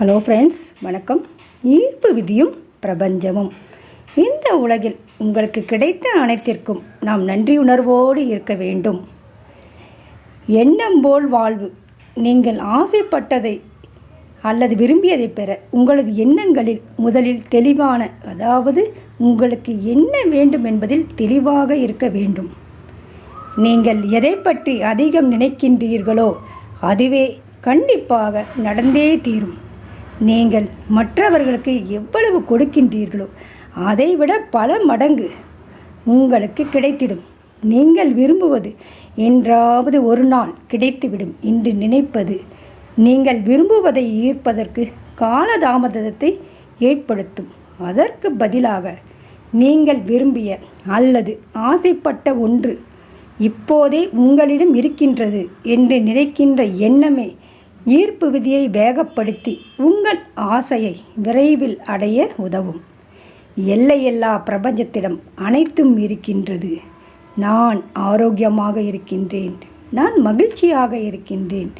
Hello friends வணக்கம். ஈர்ப்பு விதியும் பிரபஞ்சமும். இந்த உலகில் உங்களுக்கு கிடைத்த அனைத்திற்கும் நாம் நன்றி உணர்வோடு இருக்க வேண்டும். எண்ணம் போல் வாழ்வு. நீங்கள் ஆசைப்பட்டதை அல்லது விரும்பியதை பெற உங்களது எண்ணங்களில் முதலில் தெளிவான அதாவது உங்களுக்கு என்ன வேண்டும் என்பதில் தெளிவாக இருக்க வேண்டும். நீங்கள் எதை பற்றி அதிகம் நினைக்கின்றீர்களோ அதுவே கண்டிப்பாக நடந்தே தீரும். நீங்கள் மற்றவர்களுக்கு எவ்வளவு கொடுக்கின்றீர்களோ அதைவிட பல மடங்கு உங்களுக்கு கிடைத்திடும். நீங்கள் விரும்புவது என்றாவது ஒரு நாள் கிடைத்துவிடும் என்று நினைப்பது நீங்கள் விரும்புவதை ஈர்ப்பதற்கு காலதாமதத்தை ஏற்படுத்தும். அதற்கு பதிலாக நீங்கள் விரும்பிய அல்லது ஆசைப்பட்ட ஒன்று இப்போதே உங்களிடம் இருக்கின்றது என்று நினைக்கின்ற எண்ணமே ஈர்ப்பு விதியை வேகப்படுத்தி உங்கள் ஆசையை விரைவில் அடைய உதவும். எல்லையெல்லா பிரபஞ்சத்திடம் அனைத்தும் இருக்கின்றது. நான் ஆரோக்கியமாக இருக்கின்றேன். நான் மகிழ்ச்சியாக இருக்கின்றேன்.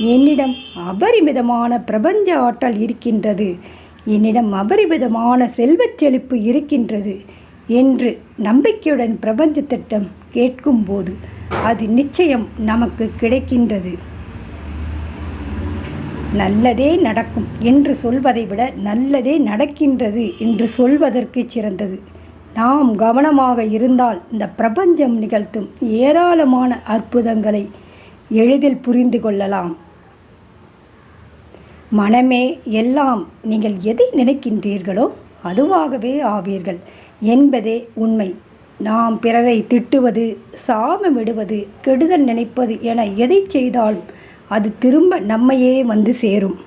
என்னிடம் அபரிமிதமான பிரபஞ்ச ஆற்றல் இருக்கின்றது. என்னிடம் அபரிமிதமான செல்வச் செழிப்பு இருக்கின்றது என்று நம்பிக்கையுடன் பிரபஞ்சத்திட்டம் கேட்கும்போது அது நிச்சயம் நமக்கு கிடைக்கின்றது. நல்லதே நடக்கும் என்று சொல்வதை விட நல்லதே நடக்கின்றது என்று சொல்வதற்கு சிறந்தது. நாம் கவனமாக இருந்தால் இந்த பிரபஞ்சம் நிகழ்த்தும் ஏராளமான அற்புதங்களை எளிதில் புரிந்து கொள்ளலாம். மனமே எல்லாம் நீங்கள் எதை நினைக்கின்றீர்களோ அதுவாகவே ஆவீர்கள் என்பதே உண்மை. நாம் பிறரை திட்டுவது சாபமிடுவது கெடுதல் நினைப்பது என எதை செய்தாலும் அது திரும்ப நம்மையே வந்து சேரும்.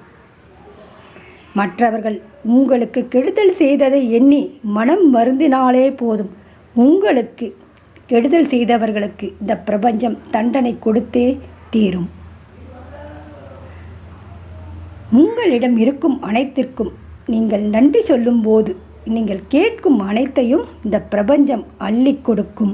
மற்றவர்கள் உங்களுக்கு கெடுதல் செய்ததை எண்ணி மனம் வருந்தினாலே போதும். உங்களுக்கு கெடுதல் செய்தவர்களுக்கு இந்த பிரபஞ்சம் தண்டனை கொடுத்தே தீரும். உங்களிடம் இருக்கும் அனைத்திற்கும் நீங்கள் நன்றி சொல்லும்போது நீங்கள் கேட்கும் அனைத்தையும் இந்த பிரபஞ்சம் அள்ளி கொடுக்கும்.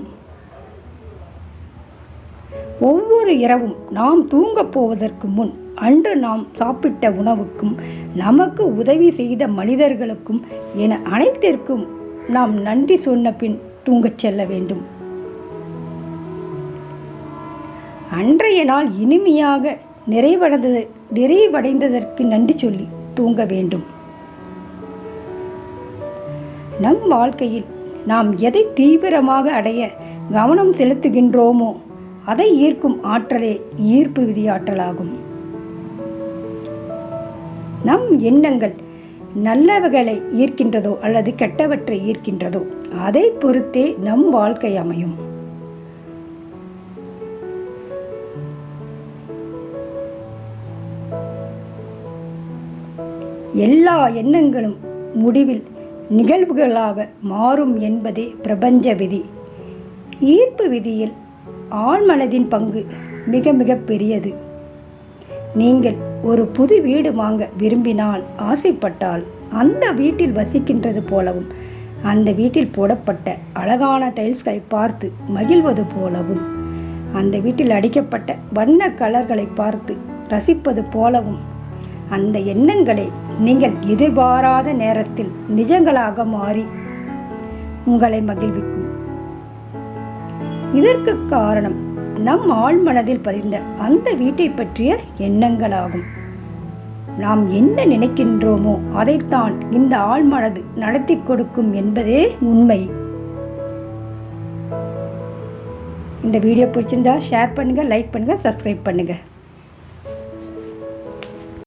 ஒவ்வொரு இரவும் நாம் தூங்கப் போவதற்கு முன் அன்று நாம் சாப்பிட்ட உணவுக்கும் நமக்கு உதவி செய்த மனிதர்களுக்கும் என அனைத்திற்கும் நாம் நன்றி சொன்ன பின் தூங்கச் செல்ல வேண்டும். அன்றைய நாள் இனிமையாக நிறைவடைந்தது நிறைவடைந்ததற்கு நன்றி சொல்லி தூங்க வேண்டும். நம் வாழ்க்கையில் நாம் எதை தீவிரமாக அடைய கவனம் செலுத்துகின்றோமோ அதை ஈர்க்கும் ஆற்றலே ஈர்ப்பு விதியாற்றலாகும். நம் எண்ணங்கள் நல்லவைகளை ஈர்க்கின்றதோ அல்லது கெட்டவற்றை ஈர்க்கின்றதோ அதை பொறுத்தே நம் வாழ்க்கை அமையும். எல்லா எண்ணங்களும் முடிவில் நிகழ்வுகளாக மாறும் என்பதே பிரபஞ்ச விதி. ஈர்ப்பு விதியில் ஆழ்மனதின் பங்கு மிக மிக பெரியது. நீங்கள் ஒரு புது வீடு வாங்க விரும்பினால் ஆசைப்பட்டால் அந்த வீட்டில் வசிக்கின்றது போலவும் அந்த வீட்டில் போடப்பட்ட அழகான டைல்ஸ்களை பார்த்து மகிழ்வது போலவும் அந்த வீட்டில் அடிக்கப்பட்ட வண்ண கலர்களை பார்த்து ரசிப்பது போலவும் அந்த எண்ணங்களை நீங்கள் எதிர்பாராத நேரத்தில் நிஜங்களாக மாறி உங்களை மகிழ்விக்கும். இதற்கு காரணம் நம் ஆழ்மனதில் பதிந்த அந்த வீட்டை பற்றிய எண்ணங்களாகும். நாம் என்ன நினைக்கின்றோமோ அதைத்தான் இந்த ஆழ்மனது நடத்தி கொடுக்கும் என்பதே உண்மை. இந்த வீடியோ பிடிச்சிருந்தா ஷேர் பண்ணுங்கள் லைக் பண்ணுங்கள் சப்ஸ்கிரைப் பண்ணுங்கள்